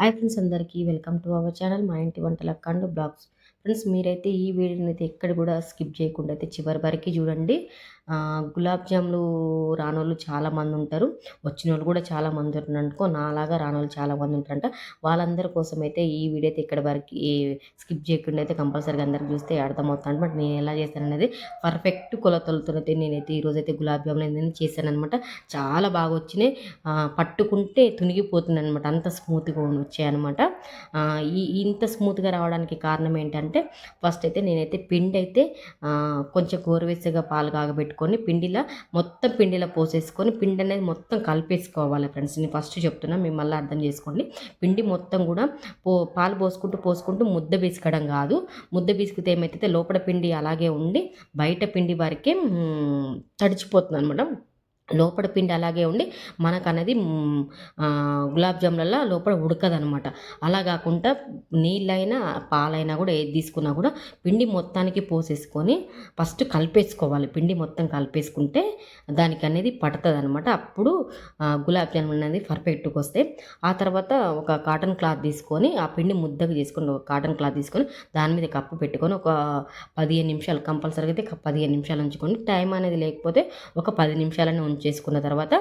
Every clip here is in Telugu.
హాయ్ ఫ్రెండ్స్ అందరికీ వెల్కమ్ టు అవర్ ఛానల్ మా ఇంటి వంటల కండు బ్లాగ్స్. ఫ్రెండ్స్ మీరైతే ఈ వీడియోని అయితే ఎక్కడ కూడా స్కిప్ చేయకుండా అయితే చివరి వరకు చూడండి. గులాబ్ జాములు రానోళ్ళు చాలామంది ఉంటారు. వచ్చిన వాళ్ళు కూడా చాలామంది ఉన్నారనుకో నాలాగా రానోళ్ళు చాలామంది ఉంటారంట. వాళ్ళందరి కోసం అయితే ఈ వీడియో అయితే ఇక్కడ వరకు స్కిప్ చేయకుండా అయితే కంపల్సరీగా అందరికి చూస్తే అర్థమవుతాను అనమాట. నేను ఎలా చేశాననేది పర్ఫెక్ట్ కొలతలతోనైతే అయితే నేనైతే ఈరోజు అయితే గులాబ్ జాములు అనేది చేశాను చాలా బాగా వచ్చినాయి. పట్టుకుంటే తునిగిపోతుంది అనమాట. అంత స్మూత్గా వచ్చాయన్నమాట ఈ ఇంత స్మూత్గా రావడానికి కారణం ఏంటంటే ఫస్ట్ అయితే నేనైతే పిండి అయితే కొంచెం గోరువెచ్చగా పాలు కాగబెట్టుకుని పట్టుకొని పిండిలో మొత్తం పిండిలో పోసేసుకొని పిండి అనేది మొత్తం కలిపేసుకోవాలి ఫ్రెండ్స్. నేను ఫస్ట్ చెప్తున్నా మేము మళ్ళీ అర్థం చేసుకోండి. పిండి మొత్తం కూడా పో పాలు పోసుకుంటూ పోసుకుంటూ ముద్ద బీసుకడం కాదు. ముద్ద బీసుకితే ఏమైతే లోపల పిండి అలాగే ఉండి బయట పిండి వరకే తడిచిపోతుంది అనమాట లోపల పిండి అలాగే ఉండి మనకు అనేది గులాబ్ జామ్లలో లోపల ఉడకదనమాట అలా కాకుండా నీళ్ళైనా పాలైనా కూడా ఏది తీసుకున్నా కూడా పిండి మొత్తానికి పోసేసుకొని ఫస్ట్ కలిపేసుకోవాలి. పిండి మొత్తం కలిపేసుకుంటే దానికి అనేది పడుతుంది అనమాట అప్పుడు గులాబ్ జామున్ అనేది పర్ఫెక్ట్గా వస్తాయి ఆ తర్వాత ఒక కాటన్ క్లాత్ తీసుకొని ఆ పిండి ముద్దగా తీసుకొని ఒక కాటన్ క్లాత్ తీసుకొని దాని మీద కప్పు పెట్టుకొని ఒక పదిహేను నిమిషాలు కంపల్సరీగా అయితే పదిహేను నిమిషాలు ఉంచుకొని టైం అనేది లేకపోతే ఒక పది నిమిషాలని చేసుకున్న తర్వాత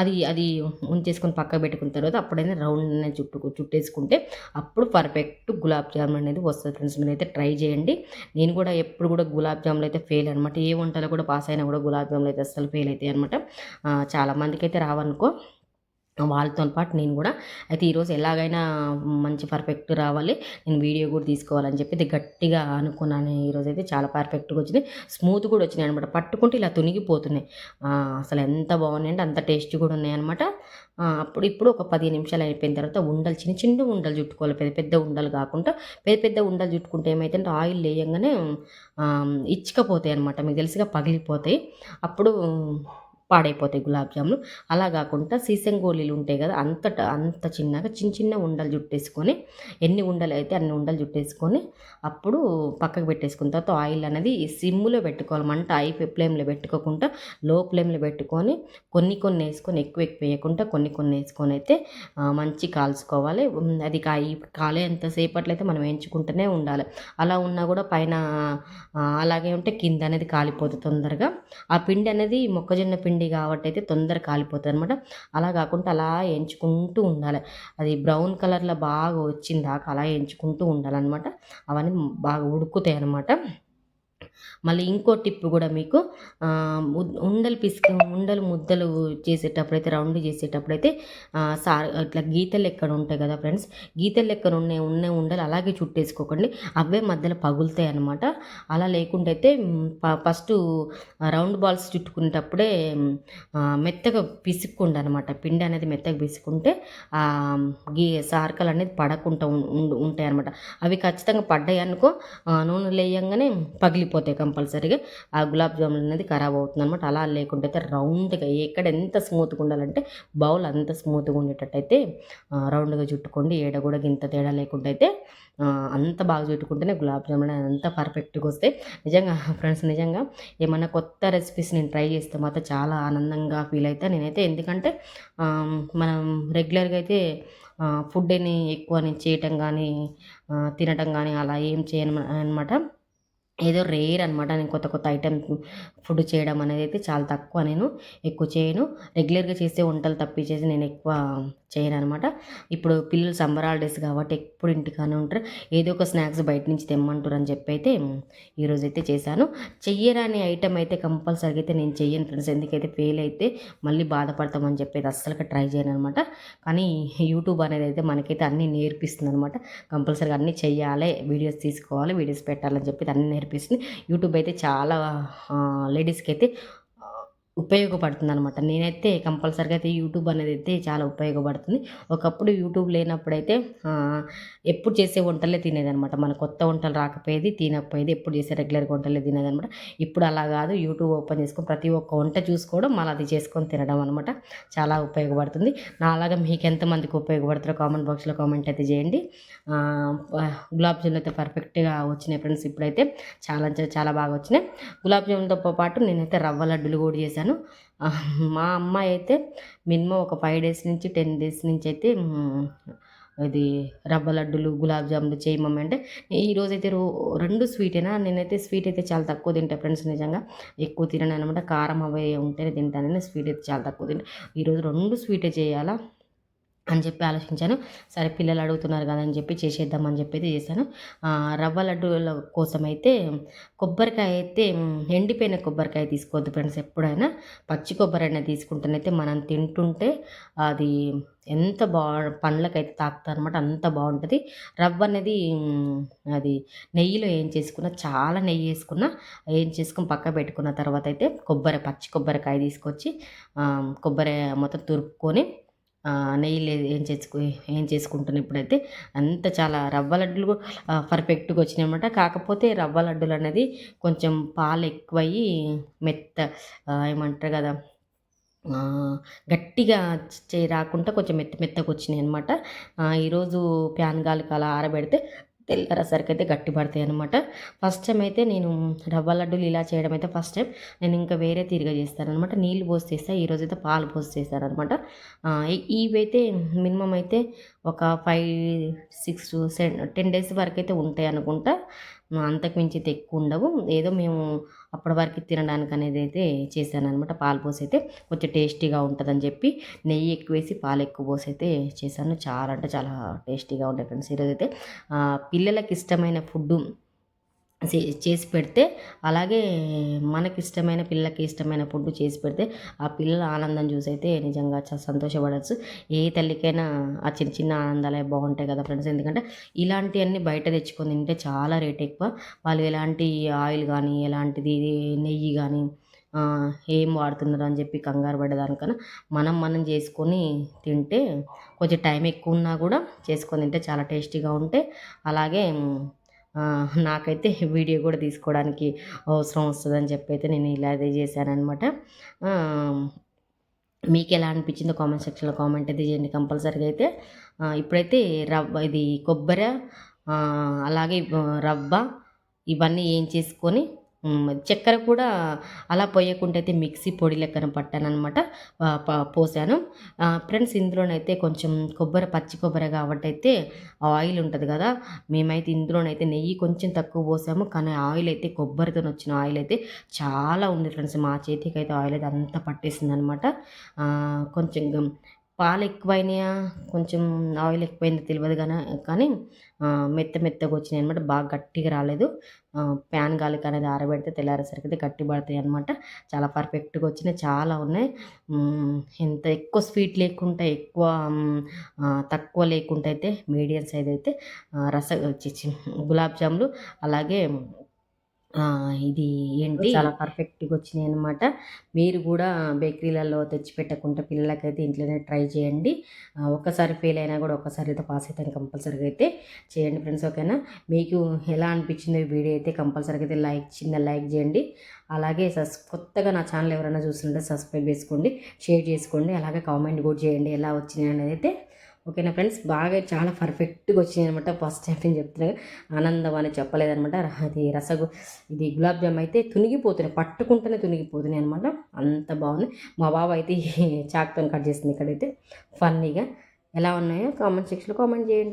అది అది ఉంచేసుకొని పక్క పెట్టుకున్న తర్వాత అప్పుడైనా రౌండ్ చుట్టు చుట్టేసుకుంటే అప్పుడు పర్ఫెక్ట్ గులాబ్ జామున్ అనేది వస్తుంది ఫ్రెండ్స్. మీరు అయితే ట్రై చేయండి. నేను కూడా ఎప్పుడు కూడా గులాబ్ జాములు అయితే ఫెయిల్ అనమాట. ఏ వంటలో కూడా పాస్ అయినా కూడా గులాబ్ జాములు అయితే అసలు ఫెయిల్ అవుతాయి అనమాట. చాలామందికి అయితే రావనుకో. వాళ్ళతో పాటు నేను కూడా అయితే ఈరోజు ఎలాగైనా మంచి పర్ఫెక్ట్ రావాలి. నేను వీడియో కూడా తీసుకోవాలని చెప్పి గట్టిగా అనుకున్నాను. ఈరోజు అయితే చాలా పర్ఫెక్ట్గా వచ్చింది. స్మూత్ కూడా వచ్చినాయి అనమాట పట్టుకుంటే ఇలా తునిగిపోతున్నాయి. అసలు ఎంత బాగున్నాయి అంటే అంత టేస్ట్ కూడా ఉన్నాయి అనమాట అప్పుడు ఇప్పుడు ఒక పది నిమిషాలు అయిపోయిన తర్వాత ఉండలు చిన్న చిన్న ఉండలు చుట్టుకోవాలి. పెద్ద పెద్ద ఉండలు కాకుండా పెద్ద పెద్ద ఉండలు చుట్టుకుంటే ఏమైతే ఆయిల్ వేయంగానే ఇచ్చుకపోతాయి అనమాట మీకు తెలిసిగా పగిలిపోతాయి. అప్పుడు పాడైపోతాయి గులాబ్ జాములు. అలా కాకుండా సీసం గోళీలు ఉంటాయి కదా అంత అంత చిన్నగా చిన్న చిన్న ఉండలు జుట్టేసుకొని ఎన్ని ఉండలు అయితే అన్ని ఉండలు జుట్టేసుకొని అప్పుడు పక్కకు పెట్టేసుకున్న తర్వాత ఆయిల్ అనేది సిమ్లో పెట్టుకోవాలి. మంట హై ఫ్లేమ్లో పెట్టుకోకుండా లో ఫ్లేమ్లో పెట్టుకొని కొన్ని కొన్ని వేసుకొని ఎక్కువ ఎక్కువ వేయకుండా కొన్ని కొన్ని వేసుకొని అయితే మంచి కాల్చుకోవాలి. అది కాయి కాలే ఎంతసేపట్లో అయితే మనం వేయించుకుంటూనే ఉండాలి. అలా ఉన్నా కూడా పైన అలాగే ఉంటే కింద అనేది కాలిపోతుంది తొందరగా. ఆ పిండి అనేది మొక్కజొన్న పిండి పిండి కాబట్టి అయితే తొందర కాలిపోతుంది అనమాట అలా కాకుండా అలా ఎంచుకుంటూ ఉండాలి. అది బ్రౌన్ కలర్లో బాగా వచ్చిందాక అలా ఎంచుకుంటూ ఉండాలన్నమాట. అవన్నీ బాగా ఉడుకుతాయి అనమాట మళ్ళీ ఇంకో టిప్ కూడా మీకు ఉండలు పిసుకు ఉండలు ముద్దలు చేసేటప్పుడైతే రౌండ్ చేసేటప్పుడైతే సార్ ఇట్లా గీతలు ఎక్కడ ఉంటాయి కదా ఫ్రెండ్స్ గీతలు ఎక్కడ ఉన్నాయి ఉన్న ఉండలు అలాగే చుట్టేసుకోకండి. అవే మధ్యలో పగులుతాయి అనమాట అలా లేకుండా అయితే ఫస్ట్ రౌండ్ బాల్స్ చుట్టుకునేటప్పుడే మెత్తగా పిసుక్కుండా అనమాట పిండి అనేది మెత్తగా పిసుకుంటే గీ సార్కలు అనేది పడకుండా ఉంటాయి అనమాట అవి ఖచ్చితంగా పడ్డాయి అనుకో నూనె లేయంగానే పగిలిపోతాయి కంపల్సరీగా ఆ గులాబ్ జామున్ అనేది ఖరాబ్ అవుతుంది అనమాట అలా లేకుండా అయితే రౌండ్గా ఎక్కడ ఎంత స్మూత్గా ఉండాలంటే బౌల్ అంత స్మూత్గా ఉండేటట్టు అయితే రౌండ్గా చుట్టుకోండి. ఏడ కూడా గింత తేడా లేకుండా అయితే అంత బాగా చుట్టుకుంటేనే గులాబ్ జామున్ అంత పర్ఫెక్ట్గా వస్తాయి. నిజంగా ఫ్రెండ్స్ నిజంగా ఏమైనా కొత్త రెసిపీస్ నేను ట్రై చేస్తే మాత్రం చాలా ఆనందంగా ఫీల్ అవుతా నేనైతే. ఎందుకంటే మనం రెగ్యులర్గా అయితే ఫుడ్ అని ఎక్కువ నేను చేయటం కానీ తినటం కానీ అలా ఏం చేయను అనమాట ఏదో రేర్ అనమాట నేను కొత్త కొత్త ఐటెం ఫుడ్ చేయడం అనేది అయితే చాలా తక్కువ నేను ఎక్కువ చేయను. రెగ్యులర్గా చేసే వంటలు తప్పించేసి నేను ఎక్కువ చేయను అనమాట ఇప్పుడు పిల్లలు సమ్మర్ హాలిడేస్ కాబట్టి ఎప్పుడు ఇంటికానే ఉంటారు. ఏదో ఒక స్నాక్స్ బయట నుంచి తెమ్మంటారు అని చెప్పి అయితే ఈరోజు అయితే చేశాను. చెయ్యరాని ఐటెం అయితే కంపల్సరీగా అయితే నేను చెయ్యను ఫ్రెండ్స్. ఎందుకైతే ఫెయిల్ అయితే మళ్ళీ బాధపడతామని చెప్పేది అస్సలుగా ట్రై చేయను అనమాట కానీ యూట్యూబ్ అనేది అయితే మనకైతే అన్నీ నేర్పిస్తుంది అనమాట కంపల్సరీగా అన్నీ చెయ్యాలి వీడియోస్ తీసుకోవాలి వీడియోస్ పెట్టాలని చెప్పి అన్నీ నేర్పిస్తుంది. యూట్యూబ్ అయితే చాలా లేడీస్కి అయితే ఉపయోగపడుతుంది అనమాట నేనైతే కంపల్సరీగా అయితే యూట్యూబ్ అనేది అయితే చాలా ఉపయోగపడుతుంది. ఒకప్పుడు యూట్యూబ్ లేనప్పుడైతే ఎప్పుడు చేసే వంటలే తినేదనమాట మన కొత్త వంటలు రాకపోయేది తినకపోయేది ఎప్పుడు చేసే రెగ్యులర్ వంటలే తినేదనమాట ఇప్పుడు అలా కాదు. యూట్యూబ్ ఓపెన్ చేసుకొని ప్రతి ఒక్క వంట చూసుకోవడం మళ్ళీ అది చేసుకొని తినడం అనమాట చాలా ఉపయోగపడుతుంది. నా అలాగా మీకు ఎంతమందికి ఉపయోగపడుతుందో కామెంట్ బాక్స్లో కామెంట్ అయితే చేయండి. గులాబ్ జామున్ అయితే పర్ఫెక్ట్గా వచ్చినాయి ఫ్రెండ్స్. ఇప్పుడైతే చాలా చాలా బాగా వచ్చినాయి. గులాబ్ జామున్తో పాటు నేనైతే రవ్వ లడ్డులు కూడా చేశాను. చేశాను. మా అమ్మాయి అయితే మినిమం ఒక ఫైవ్ డేస్ నుంచి టెన్ డేస్ నుంచి అయితే ఇది రవ్వ లడ్డులు గులాబ్ జాములు చేయమమ్మ అంటే ఈరోజైతే రో రెండు స్వీటేనా నేనైతే స్వీట్ అయితే చాలా తక్కువ తింటా ఫ్రెండ్స్ నిజంగా. ఎక్కువ తినను అనమాట కారం అవి ఉంటేనే తింటానని స్వీట్ అయితే చాలా తక్కువ తింటా. ఈరోజు రెండు స్వీటే చేయాలా? అని చెప్పి ఆలోచించాను. సరే పిల్లలు అడుగుతున్నారు కదా అని చెప్పి చేసేద్దామని చెప్పి చేశాను. రవ్వ లడ్డూల కోసం అయితే కొబ్బరికాయ అయితే ఎండిపోయిన కొబ్బరికాయ తీసుకోవద్దు ఫ్రెండ్స్ ఎప్పుడైనా. పచ్చి కొబ్బరి అయినా తీసుకుంటేనైతే మనం తింటుంటే అది ఎంత బా పండ్లకైతే తాకుతా అనమాట అంత బాగుంటుంది. రవ్వ అనేది అది నెయ్యిలో ఏం చేసుకున్న చాలా నెయ్యి వేసుకున్న ఏం చేసుకుని పక్క పెట్టుకున్న తర్వాత అయితే కొబ్బరి పచ్చి కొబ్బరికాయ తీసుకొచ్చి కొబ్బరి మొత్తం తురుపుకొని నెయ్యి ఏం చేసుకు ఏం చేసుకుంటున్నాను ఇప్పుడైతే. అంత చాలా రవ్వ లడ్డులు పర్ఫెక్ట్గా వచ్చినాయి అనమాట కాకపోతే రవ్వ లడ్డులు అనేది కొంచెం పాలు ఎక్కువయ్యి మెత్త ఏమంటారు కదా గట్టిగా రాకుండా కొంచెం మెత్త మెత్తగా వచ్చినాయి అనమాట ఈరోజు ప్యాన్ గాలికి అలా ఆరబెడితే తెల్లరసరికి అయితే గట్టి పడతాయి అనమాట ఫస్ట్ టైం అయితే నేను రవ్వ లడ్డూలు ఇలా చేయడం అయితే ఫస్ట్ టైం నేను ఇంకా వేరే తీరుగా చేస్తానమాట నీళ్ళు పోసి చేస్తాను ఈరోజు అయితే పాలు పోసి చేస్తానమాట అనమాట ఇవైతే మినిమం అయితే ఒక five six seven ten days వరకు అయితే ఉంటాయి అనుకుంటా. అంతకు మించి అయితే ఎక్కువ ఉండవు. ఏదో మేము అప్పటి వరకు తినడానికి అనేది అయితే చేశాను అనమాట పాలు పోసి అయితే కొంచెం టేస్టీగా ఉంటుందని చెప్పి నెయ్యి ఎక్కువ వేసి పాలు ఎక్కువ పోసి అయితే చేశాను. చాలా అంటే చాలా టేస్టీగా ఉంటాయి ఫ్రెండ్స్. ఈరోజు అయితే పిల్లలకి ఇష్టమైన ఫుడ్డు చేసి పెడితే అలాగే మనకి ఇష్టమైన పిల్లలకి ఇష్టమైన ఫుడ్ చేసి పెడితే ఆ పిల్లల ఆనందం చూసి అయితే నిజంగా చాలా సంతోషపడచ్చు. ఏ తల్లికైనా ఆ చిన్న చిన్న ఆనందాలే బాగుంటాయి కదా ఫ్రెండ్స్. ఎందుకంటే ఇలాంటివన్నీ బయట తెచ్చుకొని తింటే చాలా రేట్ ఎక్కువ. వాళ్ళు ఎలాంటి ఆయిల్ కానీ ఎలాంటిది నెయ్యి కానీ ఏం వాడుతున్నారు అని చెప్పి కంగారు పడేదానికన్నా మనం మనం చేసుకొని తింటే కొంచెం టైం ఎక్కువ ఉన్నా కూడా చేసుకొని తింటే చాలా టేస్టీగా ఉంటే అలాగే నాకైతే వీడియో కూడా తీసుకోవడానికి అవసరం వస్తుందని చెప్పి అయితే నేను ఇలా అదే చేశానమాట మీకు ఎలా అనిపించిందో కామెంట్ సెక్షన్లో కామెంట్ అయితే చేయండి కంపల్సరీగా అయితే. ఇప్పుడైతే రవ్వ ఇది కొబ్బరి అలాగే రవ్వ ఇవన్నీ ఏం చేసుకొని చక్కెర కూడా అలా పోయకుండా అయితే మిక్సీ పొడి లెక్కన పట్టానమాట పోసాను. ఫ్రెండ్స్ ఇందులోనైతే కొంచెం కొబ్బరి పచ్చి కొబ్బరి కాబట్టి అయితే ఆయిల్ ఉంటుంది కదా మేమైతే ఇందులోనైతే నెయ్యి కొంచెం తక్కువ పోసాము కానీ ఆయిల్ అయితే కొబ్బరితో వచ్చిన ఆయిల్ అయితే చాలా ఉంది ఫ్రెండ్స్ మా చేతికి అయితే ఆయిల్ అయితే అంత పట్టేసింది అనమాట కొంచెం పాలు ఎక్కువైనాయా కొంచెం ఆయిల్ ఎక్కువైందో తెలియదు కానీ కానీ మెత్త మెత్తగా వచ్చినాయి అనమాట బాగా గట్టిగా రాలేదు. ప్యాన్ గాలికి అనేది ఆరబెడితే తెల్లారేసరికి అయితే గట్టి పడతాయి అనమాట చాలా పర్ఫెక్ట్గా వచ్చినాయి. చాలా ఉన్నాయి. ఎంత ఎక్కువ స్వీట్ లేకుండా ఎక్కువ తక్కువ లేకుండా అయితే మీడియం సైజ్ అయితే రస గులాబ్ జాములు అలాగే ఇది ఏంటి? చాలా పర్ఫెక్ట్గా వచ్చినాయి అనమాట మీరు కూడా బేకరీలలో తెచ్చిపెట్టకుండా పిల్లలకైతే ఇంట్లోనే ట్రై చేయండి. ఒక్కసారి ఫెయిల్ అయినా కూడా ఒక్కసారి అయితే పాస్ అవుతాను కంపల్సరీగా అయితే చేయండి ఫ్రెండ్స్ ఓకేనా? మీకు ఎలా అనిపించిందో వీడియో అయితే కంపల్సరీగా అయితే లైక్ చిన్న లైక్ చేయండి. అలాగే సస్ కొత్తగా నా ఛానల్ ఎవరైనా చూస్తుంటే సబ్స్క్రైబ్ చేసుకోండి షేర్ చేసుకోండి అలాగే కామెంట్ కూడా చేయండి ఎలా వచ్చినాయి అనేది అయితే ఓకేనా ఫ్రెండ్స్? బాగా చాలా పర్ఫెక్ట్గా వచ్చింది అనమాట ఫస్ట్ టైం నేను చెప్తున్నాను ఆనందం అని చెప్పలేదనమాట అది రసగు ఇది గులాబ్ జామ్ అయితే తునిగిపోతున్నాయి. పట్టుకుంటేనే తునిగిపోతున్నాయి అనమాట అంత బాగుంది. మా బాబు అయితే చాక్తో కట్ చేస్తుంది ఇక్కడైతే. ఫన్నీగా ఎలా ఉన్నాయో కామెంట్ సెక్షన్లో కామెంట్ చేయండి.